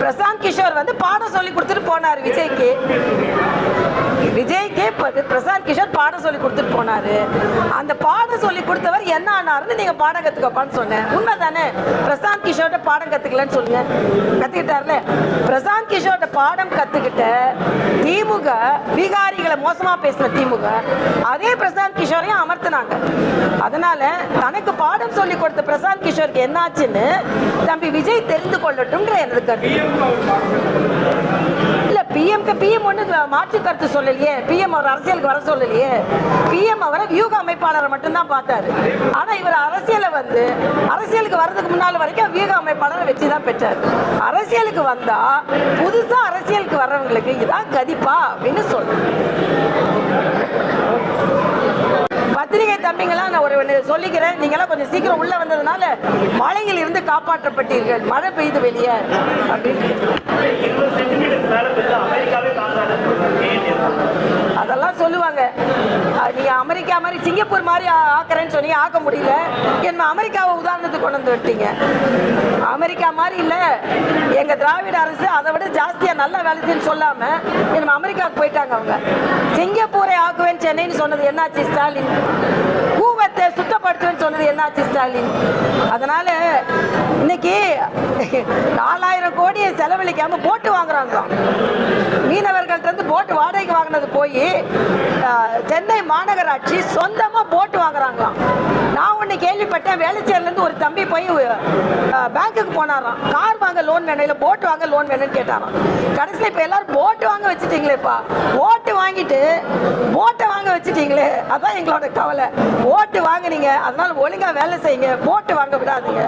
பிரசாந்த் கிஷோர் வந்து பாடம் சொல்லி கொடுத்துட்டு போனார் விஜய்க்கு. விஜய்க்கே பிரசாந்த் கிஷோர் பாடம் சொல்லி கொடுத்துட்டு போனாரு. அந்த பாடம் சொல்லி கொடுத்தவர் என்ன ஆனாருன்னு நீங்க பாடம் கத்துக்கப்பான்னு சொன்னேன். உண்மைதானே? பிரசாந்த் கிஷோர்ட பாடம் கத்துக்கலன்னு சொல்லுங்க கத்துக்கிட்டார்ல? பிரசாந்த் கிஷோர்ட பாடம் கத்துக்கிட்ட திமுக பீகாரிகளை மோசமா பேசின திமுக அதே பிரசாந்த் கிஷோரையும் அமர்த்தினாங்க. அதனால தனக்கு பாடம் சொல்லி கொடுத்த பிரசாந்த் கிஷோருக்கு என்னாச்சுன்னு தம்பி விஜய் தெரிந்து கொள்ளட்டும்ன்ற எனது கருத்து. இல்ல பிஎம்க்கு பிஎம் ஒன்று மாற்று கருத்து சொல்லலையே. பிஎம் அவர் அரசியலுக்கு வர சொல்லலையே. பிஎம் அவரை வியூக அமைப்பாளரை மட்டும்தான் பார்த்தாரு. ஆனால் இவர் அரசியலை வந்து அரசியலுக்கு வர்றதுக்கு முன்னால் வரைக்கும் வியூக அமைப்பாளரை வச்சு தான் பெற்றார். அரசியலுக்கு வந்தால் புதுசாக அரசியலுக்கு வர்றவங்களுக்கு இதான் கதிப்பா அப்படின்னு சொல்றேன் பத்திரிகை தம்பிங்களா நான் ஒரு ஒன்று சொல்லிக்கிறேன். நீங்களாம் கொஞ்சம் சீக்கிரம் உள்ளே வந்ததுனால மழையில் இருந்து காப்பாற்றப்பட்டீர்கள். மழை பெய்து வெளியே அப்படின்னு. நீங்கள் அமெரிக்கா மாதிரி சிங்கப்பூர் மாதிரி ஆக்குறேன்னு சொன்னீங்க ஆக்க முடியல. என்ன அமெரிக்காவை உதாரணத்துக்கு கொண்டு வந்து விட்டீங்க. அமெரிக்கா மாதிரி இல்லை. எங்கள் திராவிட அரசு அதை விட ஜாஸ்தியாக நல்ல வேலை சொல்லாமல் சொல்லாம என்ன அமெரிக்காவுக்கு போயிட்டாங்க அவங்க. சிங்கப்பூரை ஆக்குவேன் சென்னைன்னு சொன்னது என்னாச்சு ஸ்டாலின்? கூவத்தை சுத்தப்படுத்துவேன்னு சொன்னது என்னாச்சு ஸ்டாலின்? அதனால இன்னைக்கு நாலாயிரம் கோடியை செலவழிக்காம போட்டு வாங்குறாங்களாம். மீனவர்கள்ட்ட இருந்து போட்டு வாடகைக்கு வாங்கினது போய் சென்னை மாநகராட்சி சொந்தமா போட்டு வாங்குறாங்களாம். நான் ஒண்ணு கேள்விப்பட்டேன். வேலைச்சேரில இருந்து ஒரு தம்பி போய் பேங்குக்கு பேங்க்குக்கு போனாராம். கார் வாங்க லோன் வேணும் இல்ல போட்டு வாங்க லோன் வேணும்னு கேட்டாராம். கடைசியில் இப்ப எல்லாரும் போட்டு வாங்க வச்சுட்டீங்களேப்பா ஓட்டு வாங்கிட்டு போட்டை வாங்க வச்சுட்டீங்களே. அதான் எங்களோட கவலை. ஓட்டு வாங்குனீங்க அதனால ஒழுங்கா வேலை செய்யுங்க. போட்டு வாங்க விடாதீங்க.